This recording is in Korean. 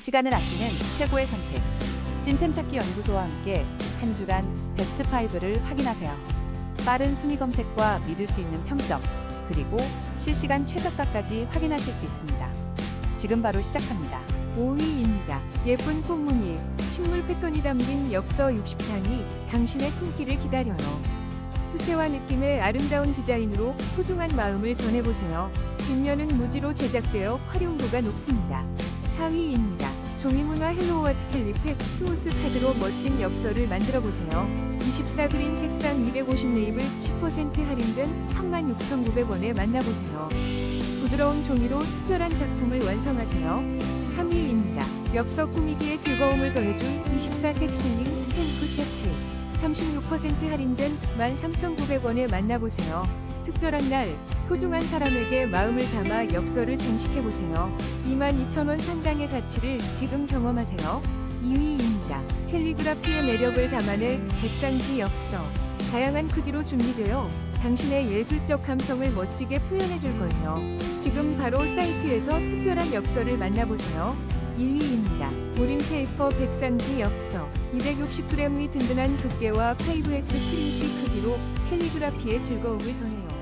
시간을 아끼는 최고의 선택. 찐템 찾기 연구소와 함께 한 주간 베스트 5를 확인하세요. 빠른 순위 검색과 믿을 수 있는 평점, 그리고 실시간 최저가까지 확인하실 수 있습니다. 지금 바로 시작합니다. 5위입니다. 예쁜 꽃무늬, 식물 패턴이 담긴 엽서 60장이 당신의 손길을 기다려요. 수채화 느낌의 아름다운 디자인으로 소중한 마음을 전해보세요. 뒷면은 무지로 제작되어 활용도가 높습니다. 4위입니다. 종이문화 헬로워드 캘리팩 스무스 카드로 멋진 엽서를 만들어보세요. 24그린 색상 250 레이블 10% 할인된 36,900원에 만나보세요. 부드러운 종이로 특별한 작품을 완성하세요. 3위입니다. 엽서 꾸미기에 즐거움을 더해준 24색 실링 스탬프 세트. 36% 할인된 13,900원에 만나보세요. 특별한 날, 소중한 사람에게 마음을 담아 엽서를 장식해보세요. 22,000원 상당의 가치를 지금 경험하세요. 2위입니다. 캘리그라피의 매력을 담아낼 백상지 엽서. 다양한 크기로 준비되어 당신의 예술적 감성을 멋지게 표현해줄 거예요. 지금 바로 사이트에서 특별한 엽서를 만나보세요. 1위입니다. 모린페이퍼 백상지 엽서 260g의 든든한 두께와 5x 7인치 크기로 캘리그라피의 즐거움을 더해요.